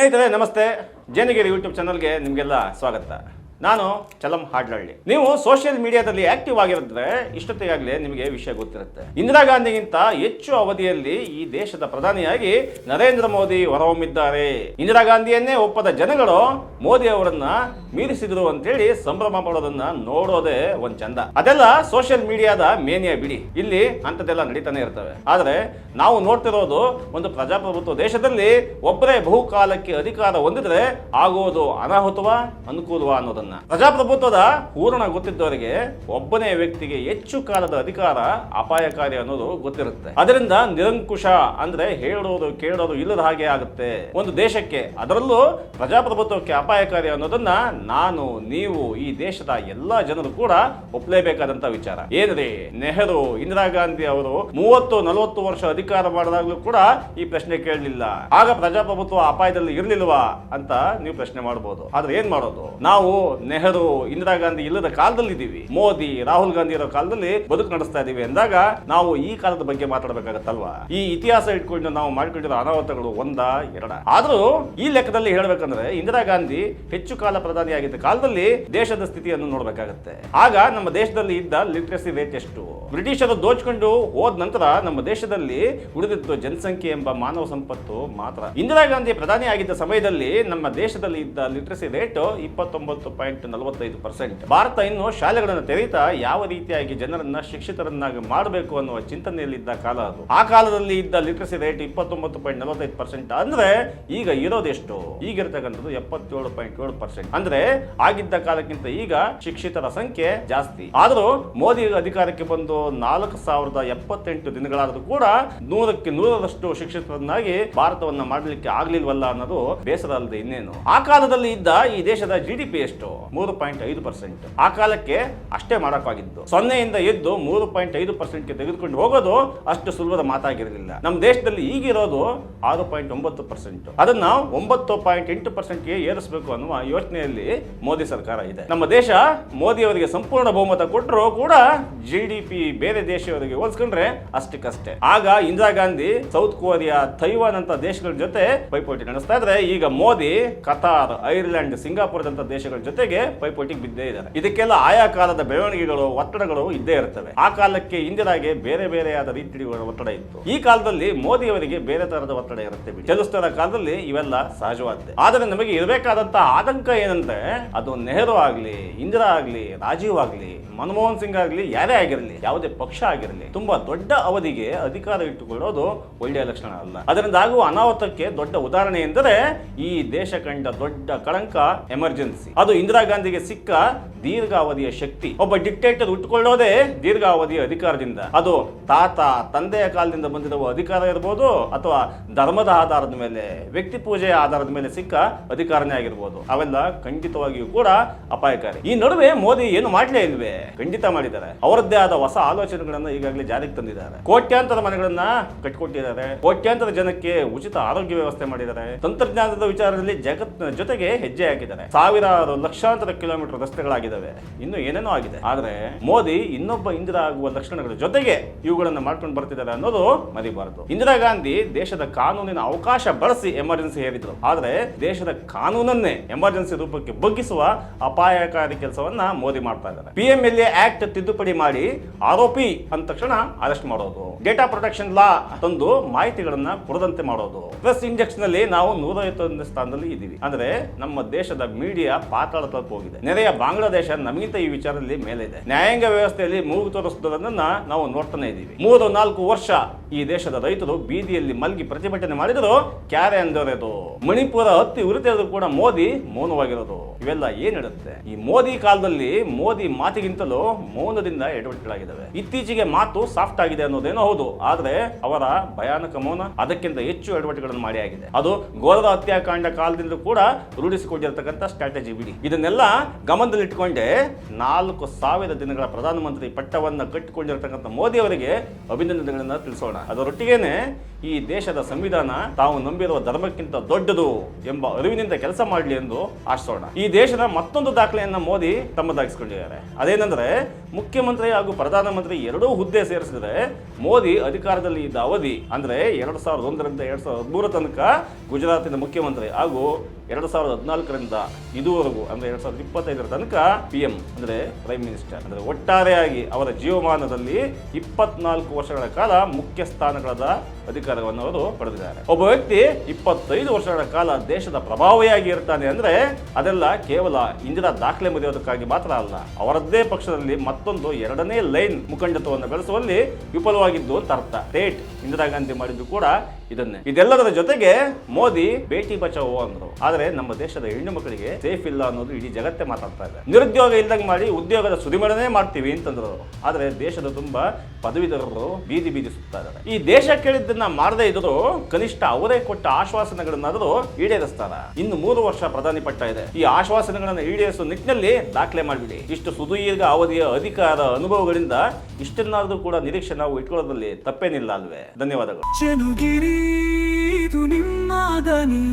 ಸ್ನೇಹಿತರೆ ನಮಸ್ತೆ. ಜೇನಗಿರಿ ಯೂಟ್ಯೂಬ್ ಚಾನಲ್ಗೆ ನಿಮಗೆಲ್ಲ ಸ್ವಾಗತ. ನಾನು ಚಲಂ ಹಾಡ್ಲಳ್ಳಿ ನೀವು ಸೋಷಿಯಲ್ ಮೀಡಿಯಾದಲ್ಲಿ ಆಕ್ಟಿವ್ ಆಗಿರಿದ್ರೆ ಇಷ್ಟೊತ್ತಿಗಾಗಲೇ ನಿಮಗೆ ವಿಷಯ ಗೊತ್ತಿರುತ್ತೆ. ಇಂದಿರಾ ಗಾಂಧಿಗಿಂತ ಹೆಚ್ಚು ಅವಧಿಯಲ್ಲಿ ಈ ದೇಶದ ಪ್ರಧಾನಿಯಾಗಿ ನರೇಂದ್ರ ಮೋದಿ ಹೊರಹೊಮ್ಮಿದ್ದಾರೆ. ಇಂದಿರಾ ಗಾಂಧಿಯನ್ನೇ ಒಪ್ಪದ ಜನಗಳು ಮೋದಿ ಅವರನ್ನ ಮೀರಿಸಿದ್ರು ಅಂತೇಳಿ ಸಂಭ್ರಮ ಪಡೋದನ್ನ ನೋಡೋದೇ ಒಂದ್ ಚಂದ. ಅದೆಲ್ಲ ಸೋಷಿಯಲ್ ಮೀಡಿಯಾದ ಮೇನಿಯ ಬಿಡಿ. ಇಲ್ಲಿ ಅಂಥದ್ದೆಲ್ಲ ನಡೀತಾನೆ ಇರ್ತವೆ. ಆದ್ರೆ ನಾವು ನೋಡ್ತಿರೋದು ಒಂದು ಪ್ರಜಾಪ್ರಭುತ್ವ ದೇಶದಲ್ಲಿ ಒಬ್ಬರೇ ಬಹುಕಾಲಕ್ಕೆ ಅಧಿಕಾರ ಹೊಂದಿದ್ರೆ ಆಗೋದು ಅನಾಹುತವಾ ಅನುಕೂಲವಾ ಅನ್ನೋದನ್ನ. ಪ್ರಜಾಪ್ರಭುತ್ವದ ಪೂರ್ಣ ಗೊತ್ತಿದ್ದವರಿಗೆ ಒಬ್ಬನೇ ವ್ಯಕ್ತಿಗೆ ಹೆಚ್ಚು ಕಾಲದ ಅಧಿಕಾರ ಅಪಾಯಕಾರಿ ಅನ್ನೋದು ಗೊತ್ತಿರುತ್ತೆ. ಅದರಿಂದ ನಿರಂಕುಶ ಅಂದ್ರೆ ಹೇಳೋದು ಕೇಳೋದು ಇಲ್ಲದ ಹಾಗೆ ಆಗುತ್ತೆ. ಒಂದು ದೇಶಕ್ಕೆ ಅದರಲ್ಲೂ ಪ್ರಜಾಪ್ರಭುತ್ವಕ್ಕೆ ಅಪಾಯಕಾರಿ ಅನ್ನೋದನ್ನ ನಾನು, ನೀವು ಈ ದೇಶದ ಎಲ್ಲಾ ಜನರು ಕೂಡ ಒಪ್ಪಲೇಬೇಕಾದಂತ ವಿಚಾರ. ಏನ್ರಿ ನೆಹರು, ಇಂದಿರಾ ಗಾಂಧಿ ಅವರು ಮೂವತ್ತು, ನಲವತ್ತು ವರ್ಷ ಅಧಿಕಾರ ಮಾಡಿದಾಗಲೂ ಕೂಡ ಈ ಪ್ರಶ್ನೆ ಕೇಳಲಿಲ್ಲ. ಆಗ ಪ್ರಜಾಪ್ರಭುತ್ವ ಅಪಾಯದಲ್ಲಿ ಇರಲಿಲ್ವಾ ಅಂತ ನೀವು ಪ್ರಶ್ನೆ ಮಾಡಬಹುದು ಆದ್ರೆ ಏನ್ ಮಾಡೋದು? ನಾವು ನೆಹರು, ಇಂದಿರಾ ಗಾಂಧಿ ಇಲ್ಲದ ಕಾಲದಲ್ಲಿ ಇದ್ದೀವಿ ಮೋದಿ, ರಾಹುಲ್ ಗಾಂಧಿ ಇರೋ ಕಾಲದಲ್ಲಿ ಬದುಕು ನಡೆಸ್ತಾ ಇದೀವಿ ಎಂದಾಗ ನಾವು ಈ ಕಾಲದ ಬಗ್ಗೆ ಮಾತಾಡಬೇಕಾಗತ್ತಲ್ವಾ? ಈ ಇತಿಹಾಸ ಇಟ್ಕೊಂಡು ನಾವು ಮಾಡಿಕೊಂಡಿರೋ ಅನಾಹುತಗಳು ಒಂದ ಎರಡ? ಆದ್ರೂ ಈ ಲೆಕ್ಕದಲ್ಲಿ ಹೇಳಬೇಕಂದ್ರೆ ಇಂದಿರಾ ಗಾಂಧಿ ಹೆಚ್ಚು ಕಾಲ ಪ್ರಧಾನಿಯಾಗಿದ್ದ ಕಾಲದಲ್ಲಿ ದೇಶದ ಸ್ಥಿತಿಯನ್ನು ನೋಡಬೇಕಾಗತ್ತೆ. ಆಗ ನಮ್ಮ ದೇಶದಲ್ಲಿ ಇದ್ದ ಲಿಟ್ರಸಿ ರೇಟ್ ಎಷ್ಟು? ಬ್ರಿಟಿಷರು ದೋಚ್ಕೊಂಡು ಹೋದ ನಂತರ ನಮ್ಮ ದೇಶದಲ್ಲಿ ಉಳಿದಿದ್ದು ಜನಸಂಖ್ಯೆ ಎಂಬ ಮಾನವ ಸಂಪತ್ತು ಮಾತ್ರ. ಇಂದಿರಾ ಗಾಂಧಿ ಪ್ರಧಾನಿ ಆಗಿದ್ದ ಸಮಯದಲ್ಲಿ ನಮ್ಮ ದೇಶದಲ್ಲಿ ಇದ್ದ ಲಿಟ್ರಸಿ ರೇಟ್ ಇಪ್ಪತ್ತೊಂಬತ್ತು ಪಾಯಿಂಟ್ ನಲವತ್ತೈದು ಪರ್ಸೆಂಟ್ ಭಾರತ ಇನ್ನು ಶಾಲೆಗಳನ್ನು ತೆರೀತಾ ಯಾವ ರೀತಿಯಾಗಿ ಜನರನ್ನ ಶಿಕ್ಷಿತರನ್ನಾಗಿ ಮಾಡಬೇಕು ಅನ್ನುವ ಚಿಂತನೆಯಲ್ಲಿದ್ದ ಕಾಲ ಅದು. ಆ ಕಾಲದಲ್ಲಿ ಇದ್ದ ಲಿಟ್ರಸಿ ರೇಟ್ ಇಪ್ಪತ್ತೊಂಬತ್ತು ಪಾಯಿಂಟ್ ನಲವತ್ತೈದು ಪರ್ಸೆಂಟ್ ಅಂದ್ರೆ ಈಗ ಇರೋದೆಷ್ಟು ಈಗಿರ್ತಕ್ಕಂಥದ್ದು ಎಪ್ಪತ್ತೇಳು ಪಾಯಿಂಟ್ ಏಳು ಪರ್ಸೆಂಟ್ ಅಂದ್ರೆ ಆಗಿದ್ದ ಕಾಲಕ್ಕಿಂತ ಈಗ ಶಿಕ್ಷಿತರ ಸಂಖ್ಯೆ ಜಾಸ್ತಿ. ಆದರೂ ಮೋದಿ ಅಧಿಕಾರಕ್ಕೆ ಬಂದು ನಾಲ್ಕು ಸಾವಿರದ ಎಪ್ಪತ್ತೆಂಟು ದಿನಗಳಾದರೂ ಕೂಡ ನೂರಕ್ಕೆ ನೂರರಷ್ಟು ಶಿಕ್ಷಿತರನ್ನಾಗಿ ಭಾರತವನ್ನ ಮಾಡಲಿಕ್ಕೆ ಆಗ್ಲಿಲ್ವಲ್ಲ ಅನ್ನೋದು ಬೇಸರ ಅಲ್ಲದೆ ಇನ್ನೇನು. ಆ ಕಾಲದಲ್ಲಿ ಇದ್ದ ಈ ದೇಶದ ಜಿಡಿಪಿ ಎಷ್ಟು? ಮೂರು ಪಾಯಿಂಟ್ ಐದು ಪರ್ಸೆಂಟ್. ಆ ಕಾಲಕ್ಕೆ ಅಷ್ಟೇ ಮಾಡಕ್ಕಾಗಿದ್ದು. ಸೊನ್ನೆಯಿಂದ ಎದ್ದು ಮೂರು ಪಾಯಿಂಟ್ ಐದು ಪರ್ಸೆಂಟ್ಗೆ ತೆಗೆದುಕೊಂಡು ಹೋಗೋದು ಅಷ್ಟು ಸುಲಭದ ಮಾತಾಗಿರಲಿಲ್ಲ. ನಮ್ಮ ದೇಶದಲ್ಲಿ ಈಗಿರೋದು ಆರು ಪಾಯಿಂಟ್ ಒಂಬತ್ತು ಪರ್ಸೆಂಟ್. ಅದನ್ನ ಒಂಬತ್ತು ಪಾಯಿಂಟ್ ಎಂಟು ಪರ್ಸೆಂಟ್ಗೆ ಏರಿಸಬೇಕು ಅನ್ನುವ ಯೋಚನೆಯಲ್ಲಿ ಮೋದಿ ಸರ್ಕಾರ ಇದೆ. ನಮ್ಮ ದೇಶ ಮೋದಿ ಅವರಿಗೆ ಸಂಪೂರ್ಣ ಬಹುಮತ ಕೊಟ್ಟರು ಕೂಡ ಜಿ ಡಿ ಪಿ ಬೇರೆ ದೇಶವರಿಗೆ ಹೋಲಿಸ್ಕೊಂಡ್ರೆ ಅಷ್ಟಕ್ಕಷ್ಟೇ. ಆಗ Indira Gandhi South Korea, Taiwan ಅಂತ ದೇಶಗಳ ಜೊತೆ ಪೈಪೋಟಿ ನಡೆಸ್ತಾ ಇದ್ರೆ ಈಗ ಮೋದಿ, ಕತಾರ್, ಐರ್ಲೆಂಡ್, ಸಿಂಗಾಪುರದಂತ ದೇಶಗಳ ಜೊತೆಗೆ ಪೈಪೋಟಿಗೆ ಬಿದ್ದೇ ಇದ್ದಾರೆ. ಇದಕ್ಕೆಲ್ಲ ಆಯಾ ಕಾಲದ ಬೆಳವಣಿಗೆಗಳು, ಒತ್ತಡಗಳು ಇದ್ದೇ ಇರ್ತವೆ. ಆ ಕಾಲಕ್ಕೆ ಇಂದಿರಾಗೆ ಬೇರೆ ಬೇರೆಯಾದ ರೀತಿ ಒತ್ತಡ ಇತ್ತು. ಈ ಕಾಲದಲ್ಲಿ ಮೋದಿ ಅವರಿಗೆ ಬೇರೆ ತರಹದ ಒತ್ತಡ ಇರುತ್ತೆ ಬಿಡಿ. ಚಲಿಸ್ತಾ ಕಾಲದಲ್ಲಿ ಇವೆಲ್ಲ ಸಹಜವಾದ್ದೆ ಆದರೆ ನಮಗೆ ಇರಬೇಕಾದಂತ ಆತಂಕ ಏನಂದ್ರೆ, ಅದು ನೆಹರು ಆಗ್ಲಿ, ಇಂದಿರಾ ಆಗ್ಲಿ, ರಾಜೀವ್ ಆಗ್ಲಿ, ಮನಮೋಹನ್ ಸಿಂಗ್ ಆಗ್ಲಿ, ಯಾರೇ ಆಗಿರಲಿ, ಯಾವುದೇ ಪಕ್ಷ ಆಗಿರಲಿ, ತುಂಬಾ ದೊಡ್ಡ ಅವಧಿಗೆ ಅಧಿಕಾರ ಇಟ್ಟುಕೊಳ್ಳೋದು ಒಳ್ಳೆಯ ಲಕ್ಷಣ ಅಲ್ಲ. ಅದರಿಂದ ಆಗುವ ಅನಾಹುತಕ್ಕೆ ದೊಡ್ಡ ಉದಾಹರಣೆ ಎಂದರೆ, ಈ ದೇಶ ಕಂಡ ದೊಡ್ಡ ಕಳಂಕ ಎಮರ್ಜೆನ್ಸಿ. ಅದು ಇಂದಿರಾ ಗಾಂಧಿಗೆ ಸಿಕ್ಕ ದೀರ್ಘಾವಧಿಯ ಶಕ್ತಿ ಒಬ್ಬ ಡಿಕ್ಟೇಟರ್ ಉಟ್ಕೊಳ್ಳೋದೇ ದೀರ್ಘಾವಧಿಯ ಅಧಿಕಾರದಿಂದ. ಅದು ತಾತ, ತಂದೆಯ ಕಾಲದಿಂದ ಬಂದಿರುವ ಅಧಿಕಾರ ಇರ್ಬೋದು ಅಥವಾ ಧರ್ಮದ ಆಧಾರದ ಮೇಲೆ, ವ್ಯಕ್ತಿ ಪೂಜೆಯ ಆಧಾರದ ಮೇಲೆ ಸಿಕ್ಕ ಅಧಿಕಾರನೇ ಆಗಿರ್ಬೋದು. ಅವೆಲ್ಲ ಖಂಡಿತವಾಗಿಯೂ ಕೂಡ ಅಪಾಯಕಾರಿ. ಈ ನಡುವೆ ಮೋದಿ ಏನು ಮಾಡ್ಲೇ ಇಲ್ವೇ? ಖಂಡಿತ ಮಾಡಿದ್ದಾರೆ. ಅವರದ್ದೇ ಆದ ಹೊಸ ಆಲೋಚನೆಗಳನ್ನ ಈಗಾಗಲೇ ಜಾರಿಗೆ ತಂದಿದ್ದಾರೆ. ಕೋಟ್ಯಾಂತರ ಮನೆಗಳನ್ನ ಕಟ್ಕೊಟ್ಟಿದ್ದಾರೆ. ಕೋಟ್ಯಾಂತರ ಜನಕ್ಕೆ ಉಚಿತ ಆರೋಗ್ಯ ವ್ಯವಸ್ಥೆ ಮಾಡಿದ್ದಾರೆ. ತಂತ್ರಜ್ಞಾನದ ವಿಚಾರದಲ್ಲಿ ಜಗತ್ತಿನ ಜೊತೆಗೆ ಹೆಜ್ಜೆ ಹಾಕಿದ್ದಾರೆ ಸಾವಿರಾರು ಲಕ್ಷಾಂತರ ಕಿಲೋಮೀಟರ್ ರಸ್ತೆಗಳಾಗಿದ್ದಾವೆ. ಇನ್ನು ಏನೇನೋ ಆಗಿದೆ. ಆದ್ರೆ ಮೋದಿ ಇನ್ನೊಬ್ಬ ಇಂದಿರಾ ಆಗುವ ಲಕ್ಷಣಗಳ ಜೊತೆಗೆ ಇವುಗಳನ್ನು ಮಾಡ್ಕೊಂಡು ಬರ್ತಿದ್ದಾರೆ ಅನ್ನೋದು ಮರಿಬಾರದು. ಇಂದಿರಾ ಗಾಂಧಿ ದೇಶದ ಕಾನೂನಿನ ಅವಕಾಶ ಬಳಸಿ ಎಮರ್ಜೆನ್ಸಿ ಹೇರಿದ್ರು. ಆದ್ರೆ ದೇಶದ ಕಾನೂನನ್ನೇ ಎಮರ್ಜೆನ್ಸಿ ರೂಪಕ್ಕೆ ಬಗ್ಗಿಸುವ ಅಪಾಯಕಾರಿ ಕೆಲಸವನ್ನ ಮೋದಿ ಮಾಡ್ತಾ ಇದ್ದಾರೆ. P M L A act ತಿದ್ದುಪಡಿ ಮಾಡಿ ಆರೋಪಿ ಅಂದ ತಕ್ಷಣ ಅರೆಸ್ಟ್ ಮಾಡೋದು. ಡೇಟಾ ಪ್ರೊಟೆಕ್ಷನ್ ಲಾ ತಂದು ಮಾಹಿತಿಗಳನ್ನ ಕೊಡದಂತೆ ಮಾಡೋದು. ಪ್ಲಸ್ ಇಂಡೆಕ್ಸ್ನಲ್ಲಿ ನಾವು ನೂರೈವತ್ತೊಂದನೇ ಸ್ಥಾನದಲ್ಲಿ ಇದ್ದೀವಿ. ಅಂದ್ರೆ ನಮ್ಮ ದೇಶದ ಮೀಡಿಯಾ ಪಾತಾಳ ತಲುಪ ಹೋಗಿದೆ. ನೆರೆಯ ಬಾಂಗ್ಲಾದೇಶ ನಮಗಿಂತ ಈ ವಿಚಾರದಲ್ಲಿ ಮೇಲೆ ಇದೆ ನ್ಯಾಯಾಂಗ ವ್ಯವಸ್ಥೆಯಲ್ಲಿ ಮೂಗು ತೋರಿಸುವುದನ್ನ ನಾವು ನೋಡ್ತಾನೆ ಇದ್ದೀವಿ. ಮೂರು ನಾಲ್ಕು ವರ್ಷ ಈ ದೇಶದ ರೈತರು ಬೀದಿಯಲ್ಲಿ ಮಲಗಿ ಪ್ರತಿಭಟನೆ ಮಾಡಿದ್ರು ಕ್ಯಾರೆ ಅಂದರೆದು. ಮಣಿಪುರ ಹತ್ತಿ ಉರಿತೆಯದು ಕೂಡ ಮೋದಿ ಮೌನವಾಗಿರೋದು. ಇವೆಲ್ಲ ಏನ್ ಹೇಳುತ್ತೆ? ಈ ಮೋದಿ ಕಾಲದಲ್ಲಿ ಮೋದಿ ಮಾತಿಗಿಂತಲೂ ಮೌನದಿಂದ ಎಡವಟ್ಟುಗಳಾಗಿದ್ದಾವೆ. ಇತ್ತೀಚೆಗೆ ಮಾತು ಸಾಫ್ಟ್ ಆಗಿದೆ ಅನ್ನೋದೇನೋ ಹೌದು. ಆದ್ರೆ ಅವರ ಭಯಾನಕ ಮೌನ ಅದಕ್ಕಿಂತ ಹೆಚ್ಚು ಎಡವಟ್ಟುಗಳನ್ನು ಮಾಡಿ ಆಗಿದೆ. ಅದು ಗೋರದ ಹತ್ಯಾಕಾಂಡ ಕಾಲದಿಂದ ಕೂಡ ರೂಢಿಸಿಕೊಂಡಿರತಕ್ಕಂಥ ಸ್ಟ್ರಾಟಜಿ ಬಿಡಿ. ಇದನ್ನೆಲ್ಲ ಗಮನದಲ್ಲಿಟ್ಟುಕೊಂಡೆ ನಾಲ್ಕು ಸಾವಿರ ದಿನಗಳ ಪ್ರಧಾನಮಂತ್ರಿ ಪಟ್ಟವನ್ನು ಕಟ್ಟಿಕೊಂಡಿರ್ತಕ್ಕಂಥ ಮೋದಿ ಅವರಿಗೆ ಅಭಿನಂದನೆಗಳನ್ನ ತಿಳಿಸೋಣ. ಅದರೊಟ್ಟಿಗೆನೆ ಈ ದೇಶದ ಸಂವಿಧಾನ ತಾವು ನಂಬಿರುವ ಧರ್ಮಕ್ಕಿಂತ ದೊಡ್ಡದು ಎಂಬ ಅರಿವಿನಿಂದ ಕೆಲಸ ಮಾಡಲಿ ಎಂದು ಆಶಿಸೋಣ. ಈ ದೇಶದ ಮತ್ತೊಂದು ದಾಖಲೆಯನ್ನ ಮೋದಿ ತಮ್ಮದಾಗಿಸಿಕೊಂಡಿದ್ದಾರೆ. ಅದೇನೆಂದ್ರೆ, ಮುಖ್ಯಮಂತ್ರಿ ಹಾಗೂ ಪ್ರಧಾನಮಂತ್ರಿ ಎರಡೂ ಹುದ್ದೆ ಸೇರಿಸಿದ್ರೆ ಮೋದಿ ಅಧಿಕಾರದಲ್ಲಿ ಇದ್ದ ಅವಧಿ ಅಂದ್ರೆ ಎರಡು ಸಾವಿರದ ಒಂದರಿಂದ ಎರಡು ಸಾವಿರದ ಹದಿಮೂರ ತನಕ ಗುಜರಾತಿನ ಮುಖ್ಯಮಂತ್ರಿ ಹಾಗೂ ಎರಡು ಸಾವಿರದ ಹದಿನಾಲ್ಕರಿಂದ ಇದುವರೆಗೂ ಅಂದ್ರೆ ಎರಡು ಸಾವಿರದ ಇಪ್ಪತ್ತೈದರ ತನಕ ಪಿ ಎಂ ಅಂದ್ರೆ ಪ್ರೈಮ್ ಮಿನಿಸ್ಟರ್ ಅಂದ್ರೆ ಒಟ್ಟಾರೆಯಾಗಿ ಅವರ ಜೀವಮಾನದಲ್ಲಿ ಇಪ್ಪತ್ನಾಲ್ಕು ವರ್ಷಗಳ ಕಾಲ ಮುಖ್ಯ ಸ್ಥಾನಗಳಾದ ಅಧಿಕಾರವನ್ನು ಅವರು ಪಡೆದಿದ್ದಾರೆ. ಒಬ್ಬ ವ್ಯಕ್ತಿ ಇಪ್ಪತ್ತೈದು ವರ್ಷಗಳ ಕಾಲ ದೇಶದ ಪ್ರಭಾವಿಯಾಗಿ ಇರ್ತಾನೆ ಅಂದ್ರೆ ಅದೆಲ್ಲ ಕೇವಲ ಇಂದಿರಾ ದಾಖಲೆ ಮುರಿಯೋದಕ್ಕಾಗಿ ಮಾತ್ರ ಅಲ್ಲ, ಅವರದ್ದೇ ಪಕ್ಷದಲ್ಲಿ ಮತ್ತೊಂದು ಎರಡನೇ ಲೈನ್ ಮುಖಂಡತ್ವವನ್ನು ಬೆಳೆಸುವಲ್ಲಿ ವಿಫಲವಾಗಿದ್ದು ಅಂತ ಅರ್ಥ. ಸ್ಟೇಟ್ ಇಂದಿರಾ ಗಾಂಧಿ ಮಾಡಿದ್ದು ಕೂಡ ಇದನ್ನೇ. ಇದೆಲ್ಲದರ ಜೊತೆಗೆ ಮೋದಿ ಬೇಟಿ ಬಚಾವೋ ಅಂದ್ರು. ಆದ್ರೆ ನಮ್ಮ ದೇಶದ ಹೆಣ್ಣು ಮಕ್ಕಳಿಗೆ ಸೇಫ್ ಇಲ್ಲ ಅನ್ನೋದು ಇಡೀ ಜಗತ್ತೇ ಮಾತಾಡ್ತಾ ಇದೆ. ನಿರುದ್ಯೋಗ ಇಲ್ದಂಗೆ ಮಾಡಿ ಉದ್ಯೋಗದ ಸುಧಿಮರಣೆ ಮಾಡ್ತೀವಿ ಅಂತಂದ್ರು. ಆದರೆ ದೇಶದ ತುಂಬಾ ಪದವೀಧರರು ಬೀದಿ ಬೀದಿ ಸುತ್ತಾ ಈ ದೇಶ ಕೇಳಿದ್ದನ್ನ ಮಾಡದೇ ಇದ್ರು ಕನಿಷ್ಠ ಅವರೇ ಕೊಟ್ಟ ಆಶ್ವಾಸನೆಗಳನ್ನಾದರೂ ಈಡೇರಿಸ್ತಾರ? ಇನ್ನು ಮೂರು ವರ್ಷ ಪ್ರಧಾನಿ ಪಟ್ಟ ಇದೆ. ಈ ಆಶ್ವಾಸನೆಗಳನ್ನ ಈಡೇರಿಸುವ ನಿಟ್ಟಿನಲ್ಲಿ ದಾಖಲೆ ಮಾಡಿಬಿಡಿ. ಇಷ್ಟು ಸುದೀರ್ಘ ಅವಧಿಯ ಅಧಿಕಾರ ಅನುಭವಗಳಿಂದ ಇಷ್ಟನ್ನಾದ್ರೂ ಕೂಡ ನಿರೀಕ್ಷೆ ನಾವು ಇಟ್ಕೊಳ್ಳೋದ್ರಲ್ಲಿ ತಪ್ಪೇನಿಲ್ಲ ಅಲ್ವೇ? ಧನ್ಯವಾದಗಳು. ಇದು ನಿಮ್ಮ ದನಿ